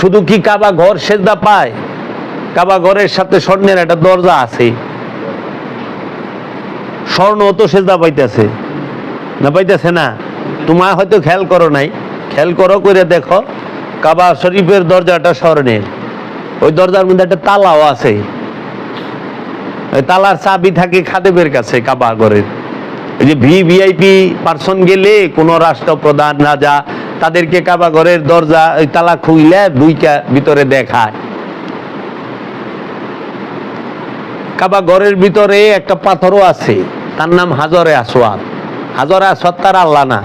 শুধু কি কাবা ঘর সেজদা পায়? কাবা ঘরের সাথে স্বর্ণের একটা দরজা আছে। স্বর্ণ তো সেজদা পাইতেছে। না পাইতেছে না? তোমার হয়তো খেয়াল করো নাই। খেয়াল করো করে দেখো, কাবা শরীফের দরজাটা স্বর্ণের। ওই দরজার মধ্যে একটা তালাও আছে। তালার চাবি থাকে খাদেবের কাছে কাবা ঘরের। ওই যে ভি ভিআইপি পার্সন গেলে কোনো রাষ্ট্রপ্রধান রাজা তাদেরকে কাবা ঘরের দরজা তালা খুইলে দুইটা ভিতরে দেখায়। কাবা ঘরের ভিতরে একটা পাথরও আছে, তার নাম হাজরে আসওয়াদ। হাজরে আসওয়াদ তার আল্লাহ না।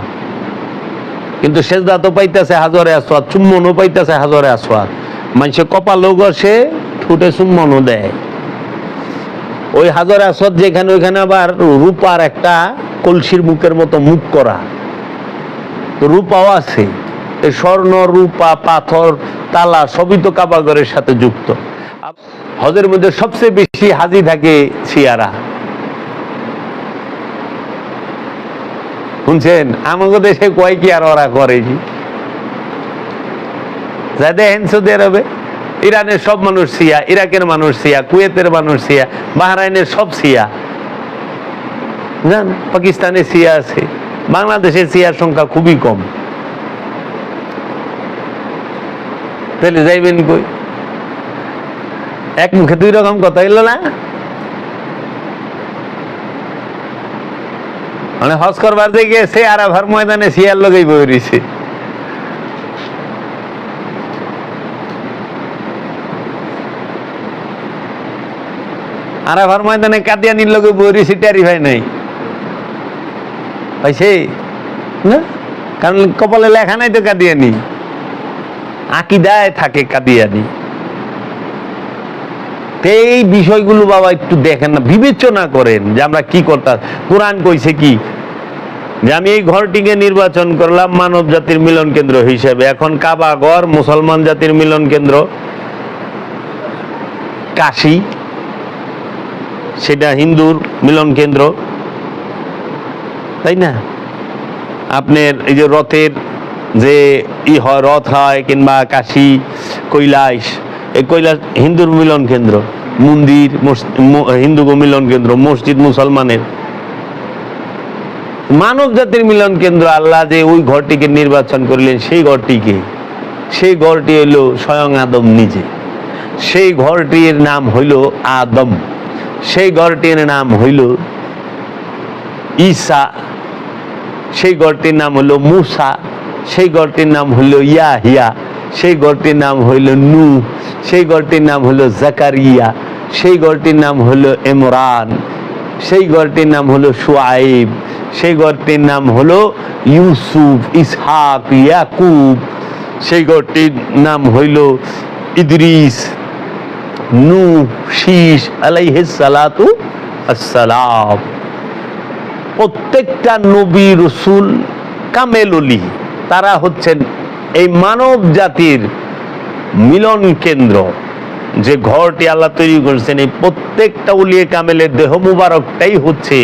কিন্তু সেজদা তো পাইতেছে হাজরে আসওয়াদ চুম্বনও পাইতেছে হাজরে আসওয়াদ। মানুষে কপালও গসে ঠুটে চুম্বনও দেয়। ওই হাজরে আসওয়াদ যেখানে, ওইখানে আবার রূপার একটা কলসির মুখের মতো মুখ করা। রূপাও আছে। স্বর্ণ, রূপা, পাথর, তালা সবই তো কাবাগরের সাথে যুক্ত। হজের মধ্যে সবচেয়ে বেশি হাজি থাকে শিয়ারা শুনছেন? আমাকে দেশে কয় কি আর ওরা করে যা দেখেন সৌদি আরবে, ইরানের সব মানুষ সিয়া, ইরাকের মানুষ সিয়া, কুয়েতের মানুষ সিয়া, বাহরাইনের সব সিয়া। জান, পাকিস্তানে সিয়া আছে। বাংলাদেশে চেয়ার সংখ্যা খুবই কম। তাহলে যাইবেন কই? এক মুখে দুই রকম কথা এলো না? মানে হজ করবার দিয়ে গেছে, আর আভার ময়দানে সিয়ার লগেই বই রয়েছে আর আভার ময়দানে কাদিয়ানির লগে বই রয়েছে টেরি ভাই নাই। পাইছে না? কারণ কপালে লেখা নাই তো কাদিয়ানি। আকিদায় থাকে কাদিয়ানি। এই বিষয়গুলো বাবা একটু দেখেন না বিবেচনা করেন যে আমরা কি করতাম কোরআন কইছে কি? যে আমি এই ঘরটিকে নির্বাচন করলাম মানব জাতির মিলন কেন্দ্র হিসেবে। এখন কাবা ঘর মুসলমান জাতির মিলন কেন্দ্র। কাশি সেটা হিন্দুর মিলন কেন্দ্র। তাই না? আপনার এই যে রথের যে ই হয়, রথ হয় কিংবা কাশি, কৈলাস, এই কৈলাস হিন্দুর মিলন কেন্দ্র, মন্দির হিন্দু মিলন কেন্দ্র, মসজিদ মুসলমানের। মানব জাতির মিলন কেন্দ্র, আল্লাহ যে ওই ঘরটিকে নির্বাচন করলেন, সেই ঘরটিকে সেই ঘরটি হইল স্বয়ং আদম নিজে। সেই ঘরটির নাম হইল আদম। সেই ঘরটির নাম হইল ঈসা সেই গড়টির নাম হলো মুসা, সেই গড়টির নাম হলো ইয়াহিয়া, সেই গড়টির নাম হইল নু সেই গড়টির নাম হলো জাকারিয়া, সেই গড়টির নাম হলো ইমরান, সেই গড়টির নাম হলো সোয়াইব সেই গড়টির নাম হলো ইউসুফ, ইসহাক, ইয়াকুব, সেই গড়টির নাম হইল ইদরিস নু শীষ আলাইহিস সালাতু আসসালাম প্রত্যেকটা নবী রসুল কামেললি তারা হচ্ছেন এই মানব জাতির মিলন কেন্দ্র। যে ঘরটি আল্লাহ তৈরি করেছেন, এই প্রত্যেকটা উলিয়ে কামেলের দেহ মুবারকটাই হচ্ছে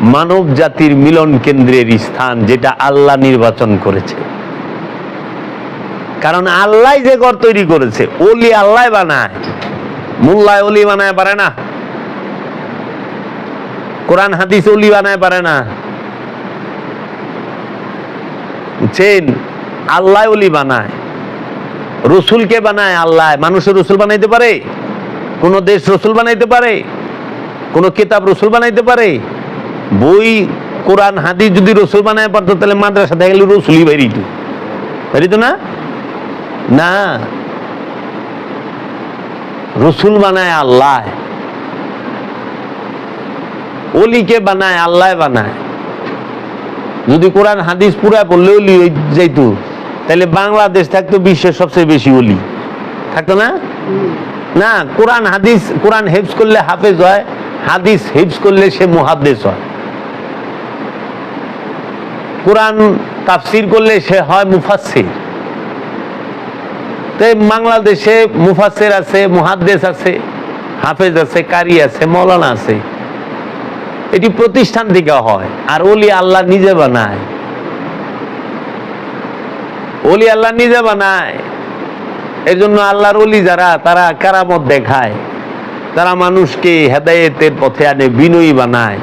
মানব জাতির মিলন কেন্দ্রের স্থান, যেটা আল্লাহ নির্বাচন করেছে। কারণ আল্লাহ যে ঘর তৈরি করেছে ওলি আল্লাহ বানায়। মোল্লায় অলি বানায় পারে না। কোরআন, হাদিস, অলি বানায় পারে না। বুঝছেন আল্লাহ অলি বানায়। রসুলকে বানায়? আল্লাহ। মানুষের রসুল বানাইতে পারে? কোন দেশ রসুল বানাইতে পারে? কোন কিতাব রসুল বানাইতে পারে? বই, কোরআন, হাদিস যদি রসুল বানায় পারতো, তাহলে মাদ্রাসা দেখা গেলে রসুলই বেরিত বেরিত না? না। রসুল বানায় আল্লাহ। অলিকে বানায়, আল্লাহ বানায়। যদি কোরআন, হাদিস পুরা পড়লে অলি যাইতো, তাহলে বাংলাদেশ থাকতো বিশ্বের সবচেয়ে বেশি অলি। থাকতো না? না, কোরআন, হাদিস, কোরআন হেফজ করলে হাফেজ হয়, হাদিস হেফজ করলে সে মুহাদ্দেস হয়। কোরআন তাফসির করলে সে হয় মুফাসসির। তাই বাংলাদেশে মুফাসসির আছে, মুহাদ্দেস আছে, হাফেজ আছে, কারি আছে, মৌলানা আছে। এটি প্রতিষ্ঠান থেকে হয়, আর ওলি আল্লাহ নিজে বানায়। ওলি আল্লাহ নিজে বানায়। এর জন্য আল্লাহর অলি যারা, তারা কারামত দেখায়। তারা মানুষকে হেদায়েতের পথে আনে, বিনয়ী বানায়,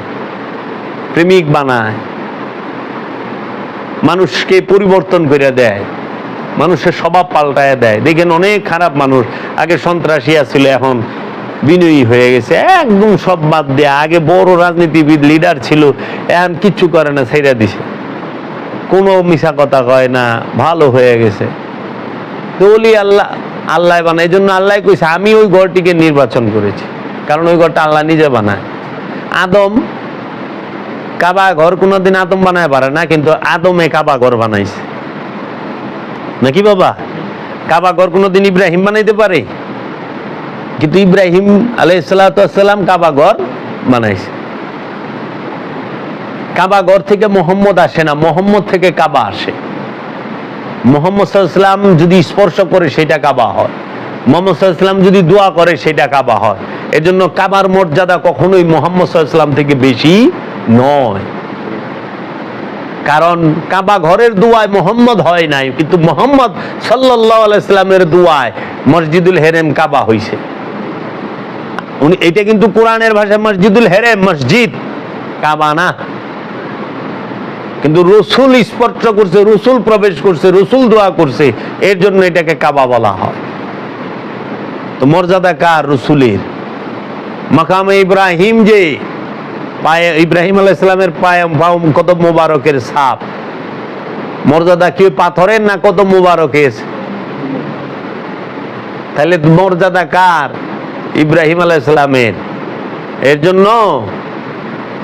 প্রেমিক বানায়। মানুষকে পরিবর্তন করে দেয়। মানুষের স্বভাব পাল্টায় দেয়। দেখেন অনেক খারাপ মানুষ, আগে সন্ত্রাসী আছিল, এখন বিনয়ী হয়ে গেছে। একদম সব বাদ দেয়া আগে বড় রাজনীতিবিদ লিডার ছিল, এখন কিচ্ছু করে না, ছেড়ে দিছে। কোনো মিশা কথা কয় না, ভালো হয়ে গেছে। তো বলি আল্লাহ আল্লাহ বানায়। এই জন্য আল্লাহ কইছে, আমি ওই ঘরটিকে নির্বাচন করেছি। কারণ ওই ঘরটা আল্লাহ নিজে বানায়। আদম, কাবা ঘর কোনোদিন আদম বানায় পারে না, কিন্তু আদমে কাবা ঘর বানাইছে। নাকি বাবা? কাবা ঘর কোনোদিন ইব্রাহিম বানাইতে পারে? কিন্তু ইব্রাহিম আলাইসালাম কাবা ঘর বানাইছে। কাবা ঘর থেকে মোহাম্মদ আসে না, মোহাম্মদ থেকে কাবা আসে। মোহাম্মদ সাল্লাম যদি স্পর্শ করে, সেটা কাবা হয়। মোহাম্মদ সাল্লাম যদি দোয়া করে, সেটা কাবা হয়। এর জন্য কাবার মর্যাদা কখনোই মোহাম্মদ সাল্লাম থেকে বেশি নয়। কারণ কাবা ঘরের দুয়ায় মোহাম্মদ হয় নাই, কিন্তু মোহাম্মদ সাল্লাহ আলাইস্লামের দুয়ায় মসজিদুল হেরেম কাবা হইছে। উনি এটা কিন্তু কোরআনের ভাষায় মসজিদুল হেরেম, মসজিদ। কাবা না। কিন্তু রসুল স্পর্শ করছে, রসুল প্রবেশ করছে, রসুল দোয়া করছে, এর জন্য এটাকে কাবা বলা হয়। তো মর্যাদা কার রসুলের? মাকামে ইব্রাহিম যে, পায়ে, ইব্রাহিম আলাহ ইসলামের পায়ে কত মোবারকের সাপ। মর্যাদা কি পাথরের না কত মোবারকের? তাহলে মর্যাদা কার? ইব্রাহিম আলাহ ইসলামের এর জন্য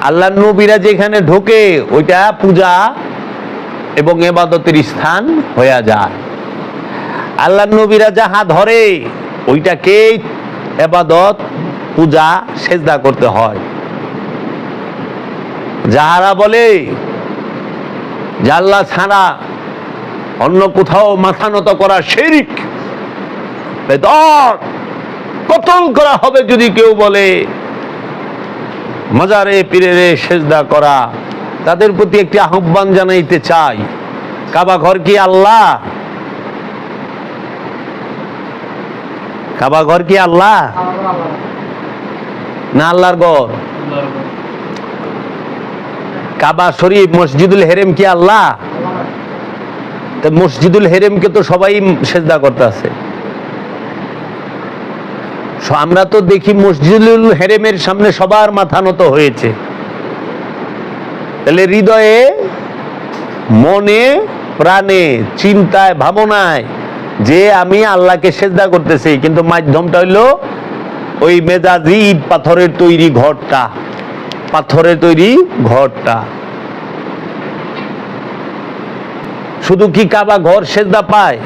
আল্লাহ নবীরা যেখানে ঢোকে, ওইটা পূজা এবং এবাদতের স্থান হয়ে যায়। আল্লাহ নবীরা যাহা ধরে, ওইটাকে এবাদত, পূজা, সেজদা করতে হয়। যাহারা বলে আল্লাহ ছাড়া অন্য কোথাও মাথা নত করা শেরিক বেদর কতল করা হবে যদি কেউ বলে। মজারে পীরেরে সেজদা করা, তাদের প্রতি একটি আহ্বান জানাইতে চাই। কাবা ঘর কি আল্লাহ? কাবা ঘর কি আল্লাহ? না আল্লাহর ঘর? কাবা শরীফ, মসজিদুল হেরেম কি আল্লাহ? মসজিদুল হেরেমকে তো সবাই সেজদা করতে আছে আমরা তো দেখি মসজিদুল হেরেমের সামনে সবার মাথা নত হয়েছে। তাহলে হৃদয়ে, মনে, প্রাণে, চিন্তায়, ভাবনায় যে আমি আল্লাহকে সেজদা করতেছি, কিন্তু মাধ্যমটা হইল ওই মেজাজি ইট পাথরের তৈরি ঘরটা। পাথরের তৈরি ঘরটা। শুধু কি কাবা ঘর সেজদা পায়?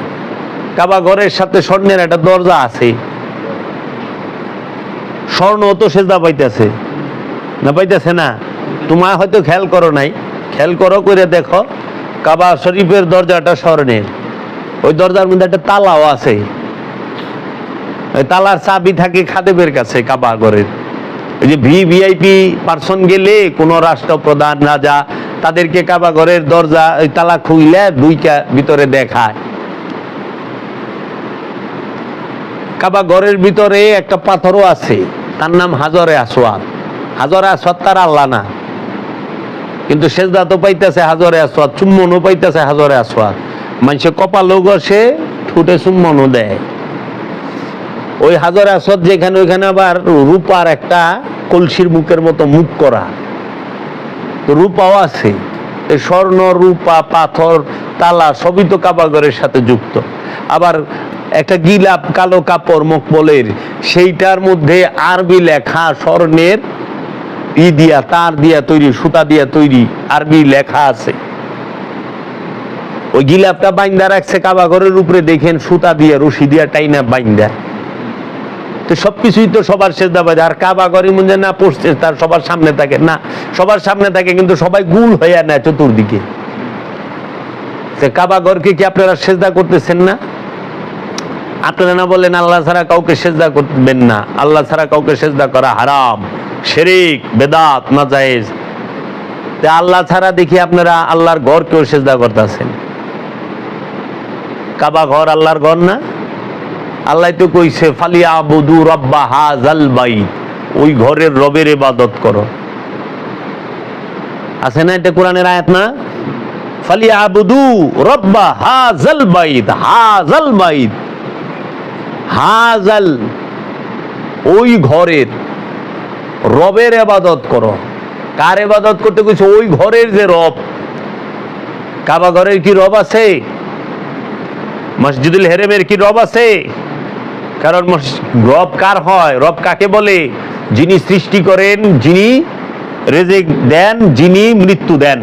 কাবা ঘরের সাথে স্বর্ণের একটা দরজা আছে। স্বর্ণ তো সেজদা পাইতেছে। না পাইতেছে না? তোমার হয়তো খেয়াল করো নাই। খেয়াল করো করে দেখো, কাবা শরীফের দরজাটা স্বর্ণের। ওই দরজার মধ্যে একটা তালাও আছে। ওই তালার চাবি থাকে খাদেবের কাছে, কাবা ঘরের। ওই যে ভি ভিআইপি পার্সন গেলে কোনো রাষ্ট্রপ্রধান রাজা তাদেরকে কাবা ঘরের দরজা, ওই তালা খুইলে দুইটা ভিতরে দেখায়। কাবা ঘরের ভিতরে একটা পাথরও আছে। তার নাম হাজরে আসওয়াদ। হাজরে আসওয়াদ তার আল্লাহ না। কিন্তু সেজদা তো পাইতেছে হাজরে আসওয়াদ, চুম্বনও পাইতেছে হাজরে আসওয়াদ। মানুষে কপালও গসে ঠুটে চুম্বনও দেয়। ওই হাজরে আসওয়াদ যেখানে, ওইখানে আবার রূপার একটা কলসির মুখের মতো মুখ করা। রূপাও আছে। স্বর্ণ, রূপা, পাথর, তালা সবই তো কাবাগরের সাথে যুক্ত। আবার একটা গিলাপ কালো কাপড় মকবলের, সেইটার মধ্যে আরবি লেখা স্বর্ণের ই দিয়া, তার দিয়া তৈরি, সুতা দিয়া তৈরি আরবি লেখা আছে। ওই গিলাপটা বাইন্দা রাখছে কাবাগরের উপরে, দেখেন সুতা দিয়ে, রশি দিয়া টাইনা বাইন্দা। তো সবকিছুই তো সবার সেজদা আর কাবা ঘরে না পড়ছে, তার সবার সামনে থাকে। না, সবার সামনে থাকে, কিন্তু সবাই গুল হইয়া নেয় চতুর্দিকে। কাবা কি আপনারা সেজদা করতেছেন না? আপনারা না বললেন আল্লাহ ছাড়া কাউকে সেজদা করবেন না। আল্লাহ ছাড়া কাউকে সেজদা করা হারাম, শেরিক, বেদাত না জায়েজ তে আল্লাহ ছাড়া দেখি আপনারা আল্লাহর ঘর কেউ সেজদা করতেছেন। কাবা ঘর আল্লাহর ঘর না? আল্লাহ তো কইছে ফালিয়া আবুদু রব্বা হাজাল বাই ওই ঘরের রবের ইবাদত করো। আছে না এটা কোরআনের আয়াত না? ফালিয়া আবুদু রব্বা হাজাল বাইত হাজাল বাইত। হাজাল, ওই ঘরের রবের এবাদত করো। কার এবাদত করতে কইছে ওই ঘরের যে রব। কাবা ঘরের কি রব আছে? মসজিদুল হেরেমের কি রব আছে? কারণ রব কার হয়? রব কাকে বলে? যিনি সৃষ্টি করেন, যিনি রেজেক দেন, যিনি মৃত্যু দেন।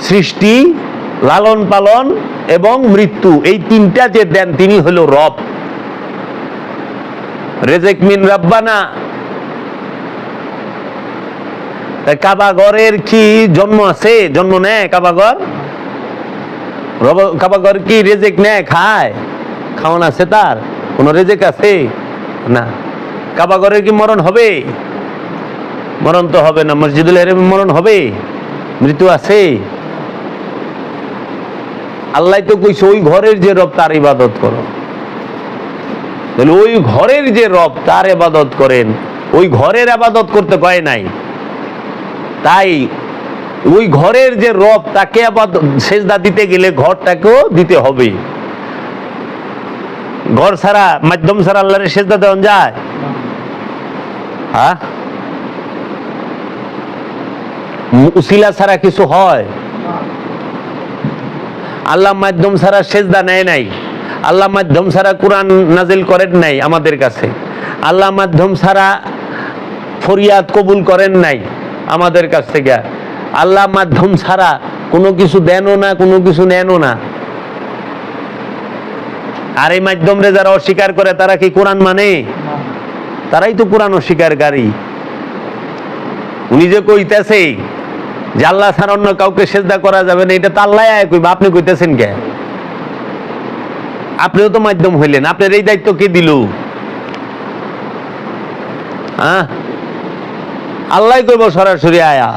সৃষ্টি লালন পালন এবং মৃত্যু, এই তিনটা যে দেন, তিনি হলো রব। রেজেক মিন রাব্বানা। কাবাগরের কি জন্ম আছে? জন্ম নেয় কাবাগর? কাবাগর কি রেজেক নেয়? খায়? খাওয়ান আছে তার? কোন রেজেক আছে? না। কাবাগরের কি মরণ হবে? মরণ তো হবে না। মসজিদুল হেরেম মরণ হবে? মৃত্যু আছে? আল্লাহ তো কইছে, ওই ঘরের যে রব তার ইবাদত করো। তাহলে ওই ঘরের যে রব, তার ইবাদত করেন। ওই ঘরের আবাদত করতে পায় নাই। তাই ওই ঘরের যে রব, তাকে আবার সেজদা দিতে গেলে ঘরটাকেও দিতে হবে। ঘর ছাড়া, মাধ্যম ছাড়া আল্লাহরের সেজদা দেওয়া যায়? হ্যাঁ? উসিলা ছাড়া কিছু হয়? আল্লাহ মাধ্যম ছাড়া সেজদা নেয় নাই। আল্লাহ মাধ্যম ছাড়া কোরআন নাজিল করেন নাই আমাদের কাছে। আল্লাহ মাধ্যম ছাড়া ফরিয়াদ কবুল করেন নাই আমাদের কাছ থেকে। আল্লাহ মাধ্যম ছাড়া কোনো কিছু দেনও না, কোনো কিছু নেনও না। আর এই মাধ্যমরে যারা অস্বীকার করে, তারা কি কোরআন মানে? তারাই তো কোরআন অস্বীকারী। উনি যে কইতেছে যে আল্লাহ ছাড়া অন্য কাউকে সেজদা করা যাবে না, এটা তো আল্লাহ কইবা, আপনি কইতেছেন কে? আপনিও তো মাধ্যম হইলেন, আপনার এই দায়িত্ব কে দিল? হ্যাঁ? আল্লাহ কইব সরাসরি আয়া,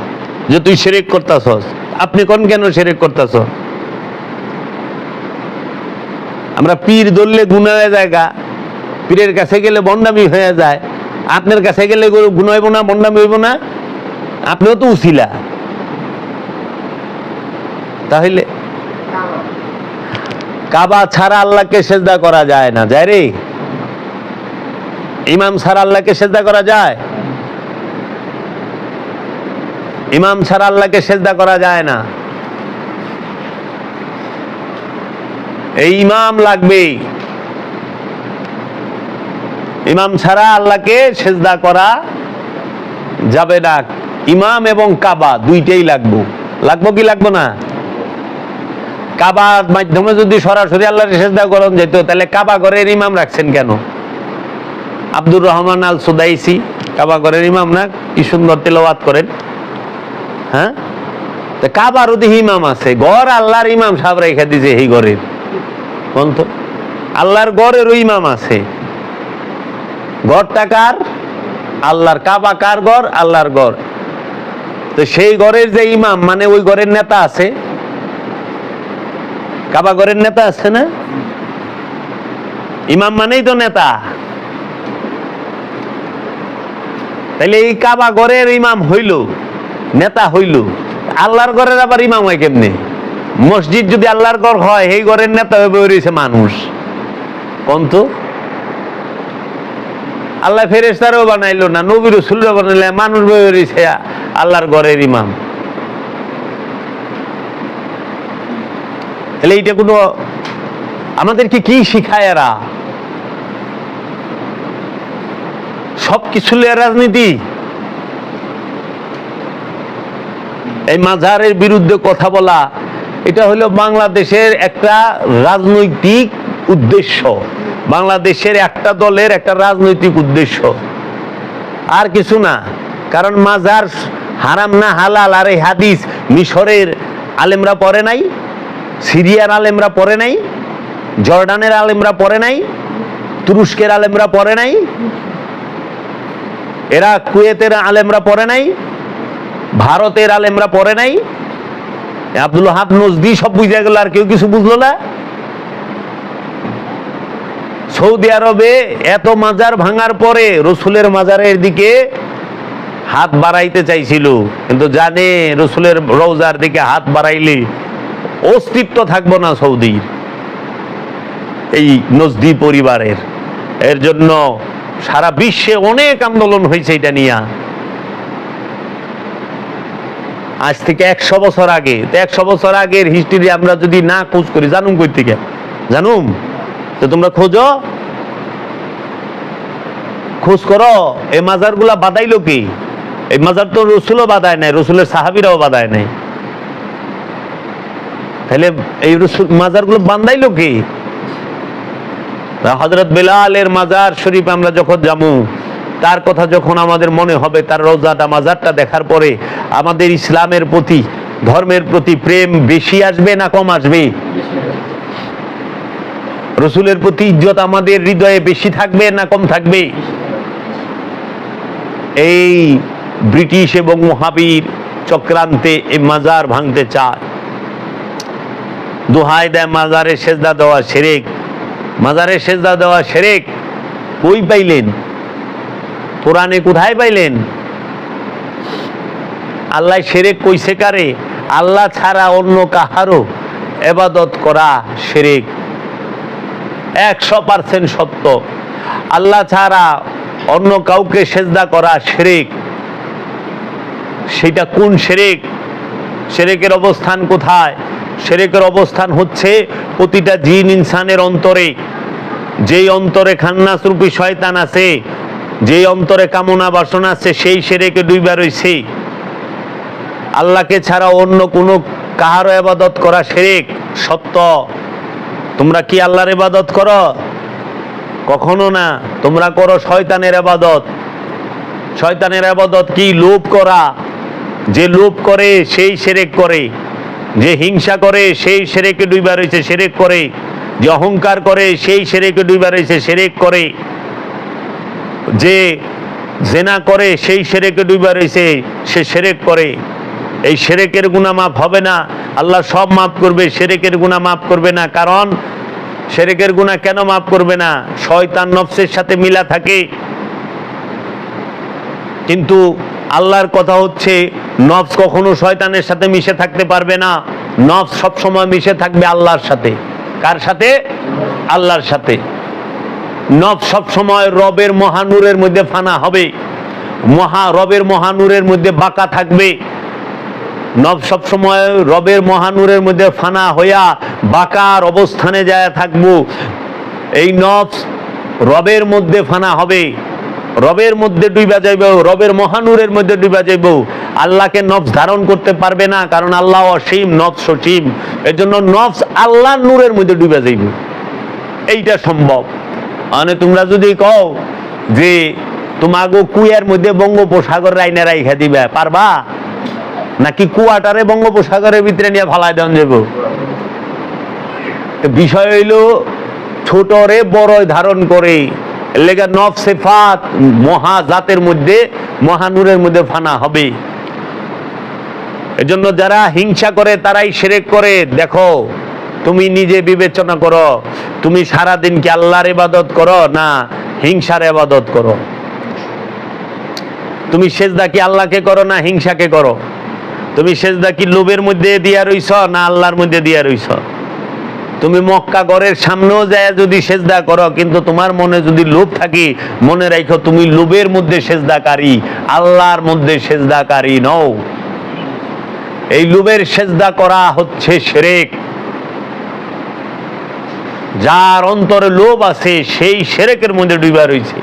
যে তুই সেরেক করতাছস। আপনি কোন কেন সেরেক করতাছ আমরা পীর ধরলে গুণা হয়ে যায় গা, পীরের কাছে গেলে বন্ডামি হয়ে যায়। আপনার কাছে গেলে গুণ হইব না, বন্ডামি হইব না? আপনিও তো উছিলা তাহলে কাবা ছাড়া আল্লাহকে সেজদা করা যায় না, যায় রে। ইমাম ছাড়া আল্লাহকে সেজদা করা যায়? ইমাম ছাড়া আল্লাহকে সেজদা করা যায় না। এই ইমাম লাগবে। ইমাম ছাড়া আল্লাহকে সেজদা করা যাবে না। ইমাম এবং কাবা দুইটাই লাগবো। লাগবো কি লাগবো না? কাবার মাধ্যমে যদি সরাসরি আল্লাহর সেজদা করন যেত তাহলে কাবা ঘরের ইমাম রাখছেন কেন? আব্দুর রহমান আল সুদাইসি কাবা ঘরের ইমাম না? কি সুন্দর তেলাওয়াত করেন। হ্যাঁ? তা কাবারও দেখি ইমাম আছে, ঘর আল্লাহর ইমাম সাহেব রেখে দিছে এই ঘরের। কোন তো, আল্লাহর ঘরেরও ইমাম আছে। ঘরটা কার? আল্লাহর কাবা কার ঘর? আল্লাহর ঘর। তো সেই ঘরের যে ইমাম মানে ওই ঘরের নেতা আছে কাবা ঘরের নেতা আছে না? ইমাম মানেই তো নেতা। তাহলে এই কাবা ঘরের ইমাম হইল, নেতা হইল। আল্লাহর ঘরের আবার ইমাম হয় কেমনে? মসজিদ যদি আল্লাহর ঘর হয় এই ঘরের নেতা হয়ে বেরিয়েছে মানুষ। কোন তো আল্লাহ ফেরেস্তারও বানাইলো না, নবী রসুলরা বানাইলে মানুষ বেরিয়েছে আল্লাহর ঘরের ইমাম। তাহলে এইটা কোনো, আমাদেরকে কি শিখায় এরা? সব কিছু রাজনীতি? এই মাঝারের বিরুদ্ধে কথা বলা, এটা হলো বাংলাদেশের একটা রাজনৈতিক উদ্দেশ্য। বাংলাদেশের একটা দলের একটা রাজনৈতিক উদ্দেশ্য। আর কিছু না, কারণ মাজার হারাম না হালাল, আর এই হাদিস মিশরের আলেমরা পড়ে নাই? সিরিয়ার আলেমরা পড়ে নাই, জর্ডানের আলেমরা পড়ে নাই, তুরস্কের আলেমরা পড়ে নাই এরা কুয়েতের আলেমরা পড়ে নাই, ভারতের আলেমরা পড়ে নাই। আব্দুল হাত নজদি সব বুঝে গেল, আর কেউ কিছু বুঝলো না। সৌদি আরবে এত মাজার ভাঙার পরে রসুলের মাজারের দিকে হাত বাড়াইতে চাইছিল, কিন্তু জানে রসুলের রোজার দিকে হাত বাড়াইলে। অস্তিত্ব থাকব না সৌদির। এই নজদি পরিবারের। এর জন্য সারা বিশ্বে অনেক আন্দোলন হয়েছে এটা নিয়ে। আজ থেকে একশো বছর আগে একশো বছর আগের হিস্ট্রি আমরা যদি না খোঁজ করি, জানুম কই থেকে? জানুম? তো তোমরা খোঁজো। খোঁজ করো, এই মাজারগুলা বাদাইলো কি? এই মাজার তো রসুলও বাদায় নাই, রসুলের সাহাবিরাও বাদায় নাই। তাহলে এই রসুল মাজারগুলো বান্দাইলো কি হজরত বেলালের মাজার শরীফ আমরা যখন যাব, তার কথা যখন আমাদের মনে হবে, তার রোজাটা মাজারটা দেখার পরে আমাদের ইসলামের প্রতি, ধর্মের প্রতি প্রেম বেশি আসবে না কম আসবে? রসুলের প্রতি ইজ্জত আমাদের হৃদয়ে বেশি থাকবে না কম থাকবে? এই ব্রিটিশ এবং মহাবীর চক্রান্তে এই মাজার ভাঙতে চায়। দোহাই দেয়, মাজারে সেজদা দেওয়া সেরেক মাজারে সেজদা দেওয়া সেরেক কই পাইলেন? কোরআনে কোথায় পাইলেন? আল্লাহ সেরেক কইছে কারে? আল্লাহ ছাড়া অন্য কাহারও এবাদত করা সেরেক একশো পার্সেন্ট সত্য। আল্লাহ ছাড়া অন্য কাউকে সেজদা করা সেরেক সেটা কোন সেরেক সেরেকের অবস্থান কোথায়? সেরেকের অবস্থান হচ্ছে প্রতিটা জিন ইনসানের অন্তরে। যেই অন্তরে খান্নাস রূপী শয়তান আছে, যেই অন্তরে কামনা বাসনা আছে, সেই সেরেকে দুইবার রয়েছে আল্লাহকে ছাড়া অন্য কোনো কাহারও এবাদত করা সেরেক সত্য। তোমরা কি আল্লাহর ইবাদত করো? কখনো না। তোমরা করো শয়তানের আবাদত শয়তানের আবাদত কি? লোভ করা। যে লোভ করে, সেই সেরেক করে। যে হিংসা করে, সেই সেরেকে ডুইবা রয়েছে সেরেক করে। যে অহংকার করে, সেই সেরেকে ডুইবা রয়েছে সেরেক করে। যে জেনা করে, সেই সেরেকে ডুইবা রয়েছে সে সেরেক করে। এই সেরেকের গুণা মাফ হবে না। আল্লাহ সব মাফ করবে, সেরেকের গুণা মাফ করবে না। কারণ সেরেকের গুণা কেন মাফ করবে না? শয়তান নফসের সাথে মিলা থাকে। কিন্তু আল্লাহর কথা হচ্ছে, নফস কখনো শয়তানের সাথে মিশে থাকতে পারবে না। নফস সবসময় মিশে থাকবে আল্লাহর সাথে। কার সাথে? আল্লাহর সাথে। নফ সবসময় রবের মহানুরের মধ্যে ফানা হবে। মহা রবের মহানূরের মধ্যে বাঁকা থাকবে। নব সবসময় রবের মহানুরের মধ্যে ফানা হইয়া বাঁকার অবস্থানে যায় থাকব। এই নফস রবের মধ্যে ফানা হবে। রবের মধ্যে ডুইবা যাইব, রবের মহানুরের মধ্যে ডুইবা যাইব। আল্লাহকে নফস ধারণ করতে পারবে না, কারণ আল্লাহ অসীম, নফস সসীম। এর জন্য নফস আল্লাহর নূরের মধ্যে ডুইবা যাইব। এইটা সম্ভব। মানে তোমরা যদি কও যে তোমাগো কুয়ার মধ্যে বঙ্গোপসাগর রাইনা রাইখা দিবে, পারবা? নাকি কুয়াটারে বঙ্গোপসাগরের ভিতরে নিয়ে ফালাই দেন যাব বিষয় হইল, ছোটরে বড় ধারণ করে লেগা নফ সেফাত মহা জাতের মধ্যে মহানূরের মধ্যে ফানা হবে। এজন্য যারা হিংসা করে, তারাই সেরেক করে। দেখো, তুমি নিজে বিবেচনা করো, তুমি সারাদিন কি আল্লাহর ইবাদত করো না হিংসার ইবাদত করো? তুমি সেজদা কি আল্লাহকে করো না হিংসাকে করো? তুমি সেজদা কি লোভের মধ্যে দিয়া রইছ না আল্লাহর মধ্যে দিয়া রইছ? তুমি মক্কা গড়ের সামনেও যায় যদি সেজদা করো, কিন্তু তোমার মনে যদি লোভ থাকে, মনে রাখো তুমি লোভের মধ্যে সেজদাকারী, আল্লাহর মধ্যে সেজদাকারী নও। এই লোভের সেজদা করা হচ্ছে সেরেক। যার অন্তরে লোভ আছে, সেই সেরেকের মধ্যে ডুবা রয়েছে